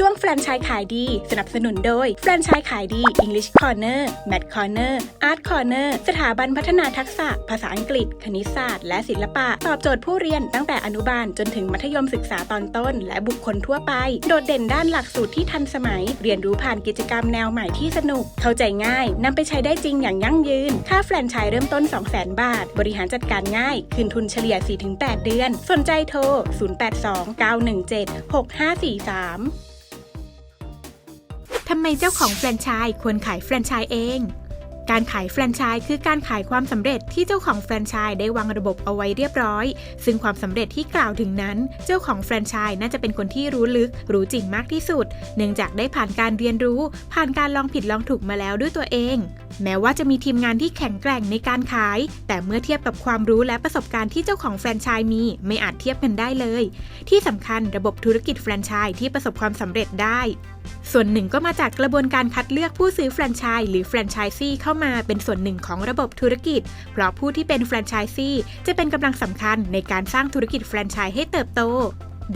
ช่วงแฟรนไชส์ขายดี สนับสนุนโดย แฟรนไชส์ขายดี English Corner Math Corner Art Corner สถาบันพัฒนาทักษะ ภาษาอังกฤษ คณิตศาสตร์ และศิลปะ ตอบโจทย์ผู้เรียนตั้งแต่อนุบาลจนถึงมัธยมศึกษาตอนต้น และบุคคลทั่วไป โดดเด่นด้านหลักสูตรที่ทันสมัย เรียนรู้ผ่านกิจกรรมแนวใหม่ที่สนุก เข้าใจง่ายนำไปใช้ได้จริงอย่างยั่งยืน ค่าแฟรนไชส์เริ่มต้น 200,000 บาท บริหารจัดการง่าย คืนทุนเฉลี่ย 4-8 เดือน สนใจโทร 0829176543 ทำไมเจ้าของแฟรนไชส์ควรขายแฟรนไชส์เอง การขายแฟรนไชส์คือการขายความสำเร็จที่เจ้าของแฟรนไชส์ได้วางระบบเอาไว้เรียบร้อย ซึ่งความสำเร็จที่กล่าวถึงนั้น เจ้าของแฟรนไชส์น่าจะเป็นคนที่รู้ลึก รู้จริงมากที่สุด เนื่องจากได้ผ่านการเรียนรู้ ผ่านการลองผิดลองถูกมาแล้วด้วยตัวเอง แม้ว่าจะมีทีมงานที่แข็งแกร่งในการขาย แต่เมื่อเทียบกับความรู้และประสบการณ์ที่เจ้าของแฟรนไชส์มี ไม่อาจเทียบกันได้เลย ที่สำคัญระบบธุรกิจแฟรนไชส์ที่ประสบความสำเร็จได้ ส่วนหนึ่งก็มาจากกระบวนการคัดเลือกผู้ซื้อแฟรนไชส์หรือแฟรนไชส์ซี่เข้ามาเป็นส่วนหนึ่งของระบบธุรกิจ เพราะผู้ที่เป็นแฟรนไชส์ซีจะเป็นกำลังสำคัญในการสร้างธุรกิจแฟรนไชส์ให้เติบโต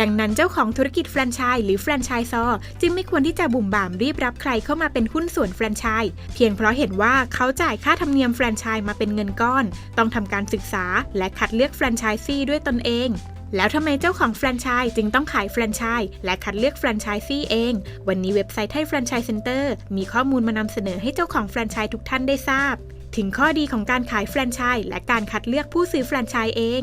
ดังนั้นเจ้าของธุรกิจแฟรนไชส์หรือแฟรนไชส์ซอจึงไม่ควรที่จะบุ่มบ่ามรีบรับใครเข้ามาเป็นหุ้นส่วนแฟรนไชส์เพียงเพราะเห็นว่าเขาจ่ายค่าธรรมเนียมแฟรนไชส์มาเป็นเงินก้อน ต้องทำการศึกษาและคัดเลือกแฟรนไชส์ซี่ด้วยตนเอง แล้วทำไมเจ้าของแฟรนไชส์จึงต้องขายแฟรนไชส์และคัดเลือกแฟรนไชส์ซี่เอง วันนี้เว็บไซต์ไทยแฟรนไชส์เซ็นเตอร์มีข้อมูลมานำเสนอให้เจ้าของแฟรนไชส์ทุกท่านได้ทราบ ถึงข้อดีของการขายแฟรนไชส์และการคัดเลือกผู้ซื้อแฟรนไชส์เอง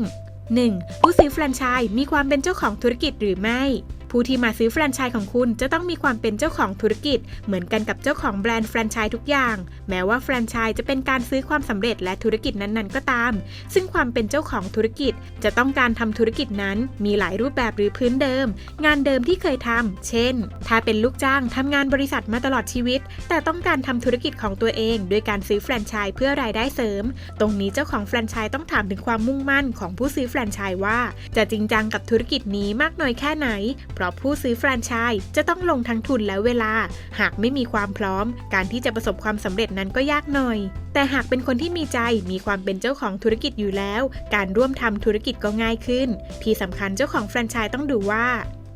1. ผู้ซื้อแฟรนไชส์มีความเป็นเจ้าของธุรกิจหรือไม่ ผู้ที่มาซื้อแฟรนไชส์ของคุณจะต้องมีความเป็นเจ้าของธุรกิจ เหมือนกันกับเจ้าของแบรนด์แฟรนไชส์ทุกอย่าง แม้ว่าแฟรนไชส์จะเป็นการซื้อความสำเร็จและธุรกิจนั้นๆ ก็ตาม ซึ่งความเป็นเจ้าของธุรกิจ จะต้องการทำธุรกิจนั้น มีหลายรูปแบบหรือพื้นเดิม งานเดิมที่เคยทำเช่น ถ้าเป็นลูกจ้างทำงานบริษัทมาตลอดชีวิต แต่ต้องการทำธุรกิจของตัวเองด้วยการซื้อแฟรนไชส์เพื่อรายได้เสริม ตรงนี้เจ้าของแฟรนไชส์ต้องถามถึงความมุ่งมั่นของผู้ซื้อแฟรนไชส์ว่า จะจริงจังกับธุรกิจนี้มากน้อยแค่ไหนเพราะผู้ซื้อแฟรนไชส์จะต้องลงทั้งทุนและเวลา หากไม่มีความพร้อม การที่จะประสบความสำเร็จนั้นก็ยากหน่อย แต่หากเป็นคนที่มีใจมีความเป็นเจ้าของธุรกิจอยู่แล้ว การร่วมทำธุรกิจก็ง่ายขึ้น ที่สำคัญเจ้าของแฟรนไชส์ต้องดูว่า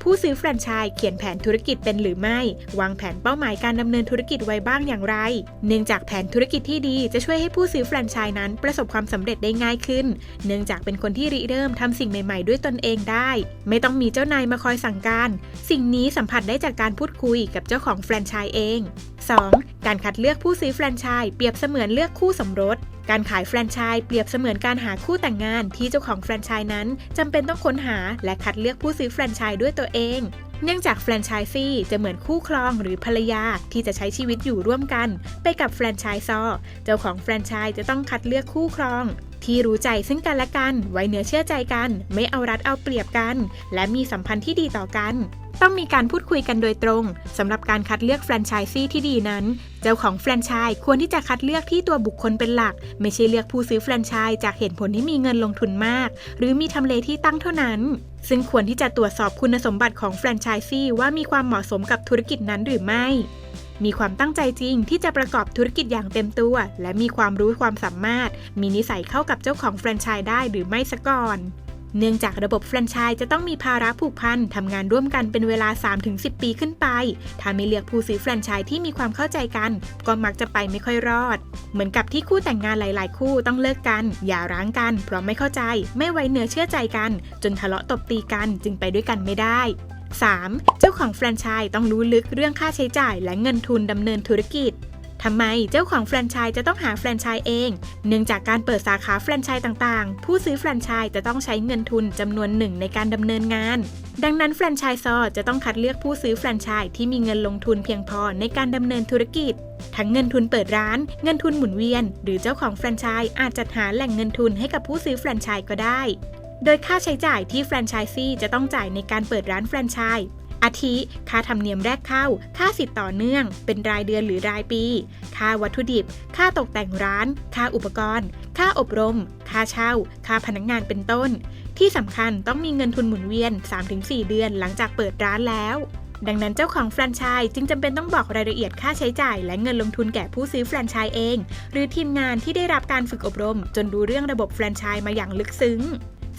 ผู้ซื้อแฟรนไชส์เขียนแผนธุรกิจเป็นหรือไม่ วางแผนเป้าหมายการดำเนินธุรกิจไว้บ้างอย่างไร เนื่องจากแผนธุรกิจที่ดีจะช่วยให้ผู้ซื้อแฟรนไชส์นั้นประสบความสำเร็จได้ง่ายขึ้น เนื่องจากเป็นคนที่ริเริ่มทำสิ่งใหม่ ๆ ด้วยตนเองได้ ไม่ต้องมีเจ้านายมาคอยสั่งการ สิ่งนี้สัมผัสได้จากการพูดคุยกับเจ้าของแฟรนไชส์เอง 2. การคัดเลือกผู้ซื้อแฟรนไชส์เปรียบเสมือนเลือกคู่สมรส การขายแฟรนไชส์เปรียบเสมือนการหาคู่แต่งงานที่เจ้าของแฟรนไชส์นั้นจำเป็นต้องค้นหาและคัดเลือกผู้ซื้อแฟรนไชส์ด้วยตัวเองเนื่องจากแฟรนไชส์ซี่จะเหมือนคู่ครองหรือภรรยาที่จะใช้ชีวิตอยู่ร่วมกัน ไปกับแฟรนไชส์ซอเจ้าของแฟรนไชส์จะต้องคัดเลือกคู่ครอง ที่รู้ใจซึ่งกันและกัน ไว้เนื้อเชื่อใจกัน ไม่เอารัดเอาเปรียบกัน และมีสัมพันธ์ที่ดีต่อกัน ต้องมีการพูดคุยกันโดยตรงสำหรับการคัดเลือกแฟรนไชส์ซี่ที่ดีนั้น เจ้าของแฟรนไชส์ควรที่จะคัดเลือกที่ตัวบุคคลเป็นหลัก ไม่ใช่เลือกผู้ซื้อแฟรนไชส์จากเหตุผลที่มีเงินลงทุนมาก หรือมีทำเลที่ตั้งเท่านั้น ซึ่งควรที่จะตรวจสอบคุณสมบัติของแฟรนไชส์ซี่ว่ามีความเหมาะสมกับธุรกิจนั้นหรือไม่มีความตั้งใจจริงที่จะประกอบธุรกิจอย่างเต็มตัว และมีความรู้ความสามารถ มีนิสัยเข้ากับเจ้าของแฟรนไชส์ได้หรือไม่ซะก่อน เนื่องจากระบบแฟรนไชส์จะต้องมีภาระผูกพันทำงานร่วมกันเป็นเวลา 3-10 ปีขึ้นไป ถ้าไม่เลือกผู้ซื้อแฟรนไชส์ที่มีความเข้าใจกัน ก็มักจะไปไม่ค่อยรอด เหมือนกับที่คู่แต่งงานหลาย ๆ คู่ต้องเลิกกันอย่าร้างกัน เพราะไม่เข้าใจ ไม่ไว้เนื้อเชื่อใจกัน จนทะเลาะตบตีกันจึงไปด้วยกันไม่ได้ 3. เจ้าของแฟรนไชส์ต้องรู้ลึกเรื่องค่าใช้จ่ายและเงินทุนดำเนินธุรกิจ ทำไมเจ้าของแฟรนไชส์จะต้องหาแฟรนไชส์เอง เนื่องจากการเปิดสาขาแฟรนไชส์ต่างๆ ผู้ซื้อแฟรนไชส์จะต้องใช้เงินทุนจำนวนหนึ่งในการดำเนินงาน ดังนั้นแฟรนไชส์ซอจะต้องคัดเลือกผู้ซื้อแฟรนไชส์ที่มีเงินลงทุนเพียงพอในการดำเนินธุรกิจ ทั้งเงินทุนเปิดร้าน เงินทุนหมุนเวียน หรือเจ้าของแฟรนไชส์อาจจัดหาแหล่งเงินทุนให้กับผู้ซื้อแฟรนไชส์ก็ได้ โดยค่าใช้จ่ายที่แฟรนไชส์ซี่จะต้องจ่ายในการเปิดร้านแฟรนไชส์ อาทิ ค่าธรรมเนียมแรกเข้า ค่าสิทธิ์ต่อเนื่อง เป็นรายเดือนหรือรายปี ค่าวัตถุดิบ ค่าตกแต่งร้าน ค่าอุปกรณ์ ค่าอบรม ค่าเช่า ค่าพนักงานเป็นต้น ที่สำคัญต้องมีเงินทุนหมุนเวียน 3-4 เดือนหลังจากเปิดร้านแล้วดังนั้นเจ้าของแฟรนไชส์จึงจำเป็นต้องบอกรายละเอียดค่าใช้จ่ายและเงินลงทุนแก่ผู้ซื้อแฟรนไชส์เอง หรือทีมงานที่ได้รับการฝึกอบรม จนรู้เรื่องระบบแฟรนไชส์มาอย่างลึกซึ้ง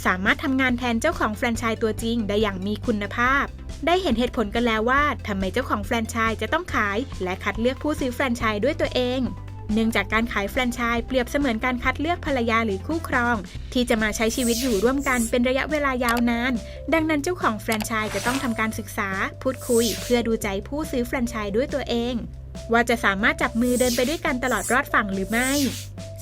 สามารถทำงานแทนเจ้าของแฟรนไชส์ตัวจริงได้อย่างมีคุณภาพ ได้เห็นเหตุผลกันแล้วว่าทำไมเจ้าของแฟรนไชส์จะต้องขาย และคัดเลือกผู้ซื้อแฟรนไชส์ด้วยตัวเองเนื่องจากการขายแฟรนไชส์เปรียบเสมือนการคัดเลือกภรรยาหรือคู่ครอง ที่จะมาใช้ชีวิตอยู่ร่วมกันเป็นระยะเวลายาวนาน ดังนั้นเจ้าของแฟรนไชส์จะต้องทำการศึกษา พูดคุย เพื่อดูใจผู้ซื้อแฟรนไชส์ด้วยตัวเอง ว่าจะสามารถจับมือเดินไปด้วยกันตลอดรอดฝั่งหรือไม่